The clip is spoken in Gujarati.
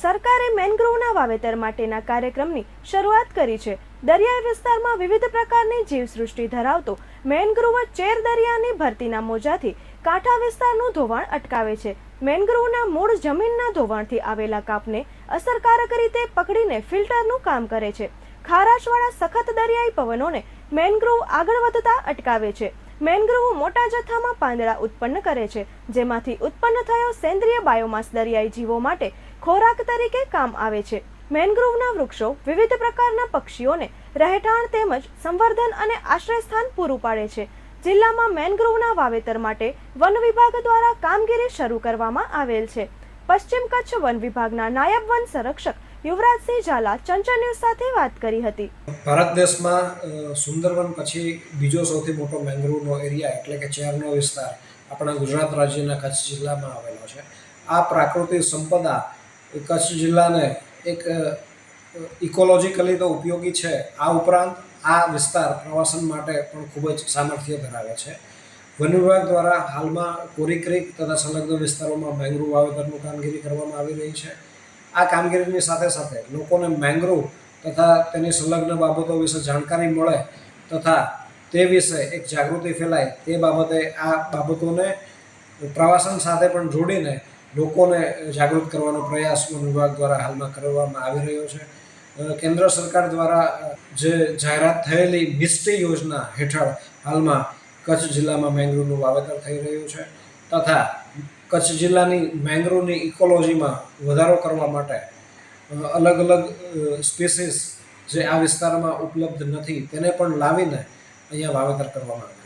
સરકારે મેનગ્રોવના વાવેતર માટેના કાર્યક્રમની શરૂઆત કરી છે. દરિયાઈ વિસ્તારમાં વિવિધ પ્રકારની જીવસૃષ્ટિ ધરાવતો મેનગ્રોવ ચેર દરિયાની ભરતીના મોજાથી કાંઠા વિસ્તારનું ધોવાણ અટકાવે છે. મેનગ્રોવના મૂળ જમીનના ધોવાણથી આવેલા કાપને અસરકારક રીતે પકડીને ફિલ્ટરનું કામ કરે છે. ખારાશવાળા સખત દરિયાઈ પવનોને મેનગ્રોવ આગળ વધતા અટકાવે છે. મેનગ્રોવ મોટા જથ્થામાં પાંદડા ઉત્પન્ન કરે છે, જેમાંથી ઉત્પન્ન થયો સેન્દ્રિય બાયોમાસ દરિયાઈ જીવો માટે ખોરાક તરીકે કામ આવે છે. મેનગ્રોવના વૃક્ષો વિવિધ પ્રકારના પક્ષીઓને રહેઠાણ તેમજ સંવર્ધન અને આશ્રયસ્થાન પૂરું પાડે છે. જિલ્લામાં મેનગ્રોવના વાવેતર માટે વન વિભાગ દ્વારા કામગીરી શરૂ કરવામાં આવેલ છે. પશ્ચિમ કચ્છ વન વિભાગના નાયબ વન સંરક્ષક યુવરાજસિંહ ઝાલા ચંચળ ન્યૂઝ સાથે વાત કરી હતી. ભારત દેશમાં સુંદરવન પછી બીજો સૌથી મોટો મેંગ્રુવનો એરિયા એટલે કે ચેરનો વિસ્તાર આપણા ગુજરાત રાજ્યના કચ્છ જિલ્લામાં આવેલો છે. આ પ્રાકૃતિક સંપદા કચ્છ જિલ્લાને એક ઇકોલોજીકલી તો ઉપયોગી છે. આ ઉપરાંત આ વિસ્તાર પ્રવાસન માટે પણ ખૂબ જ સામર્થ્ય ધરાવે છે. વન વિભાગ દ્વારા હાલમાં કોરી ક્રીક તથા સંલગ્ન વિસ્તારોમાં મેંગ્રુવ વાવેતરનું કામગીરી કરવામાં આવી રહી છે. આ કામગીરીની સાથે સાથે લોકોને મેંગ્રુવ તથા તેની સંલગ્ન બાબતો વિશે જાણકારી મળે તથા તે વિશે એક જાગૃતિ ફેલાય તે બાબતે આ બાબતોને પ્રવાસન સાથે પણ જોડીને લોકોને જાગૃત કરવાનો પ્રયાસ વન વિભાગ દ્વારા હાલમાં કરવામાં આવી રહ્યો છે. કેન્દ્ર સરકાર દ્વારા જે જાહેરાત થયેલી મિસ્ટી યોજના હેઠળ હાલમાં કચ્છ જિલ્લામાં મેંગ્રુવનું વાવેતર થઈ રહ્યું છે. તથા કચ્છ જિલ્લાની મેંગ્રોવની ઇકોલોજીમાં વધારો કરવા માટે અલગ અલગ સ્પીસીસ જે આ વિસ્તારમાં ઉપલબ્ધ નથી, તેને પણ લાવીને અહીંયા વાવેતર કરવામાં આવે છે.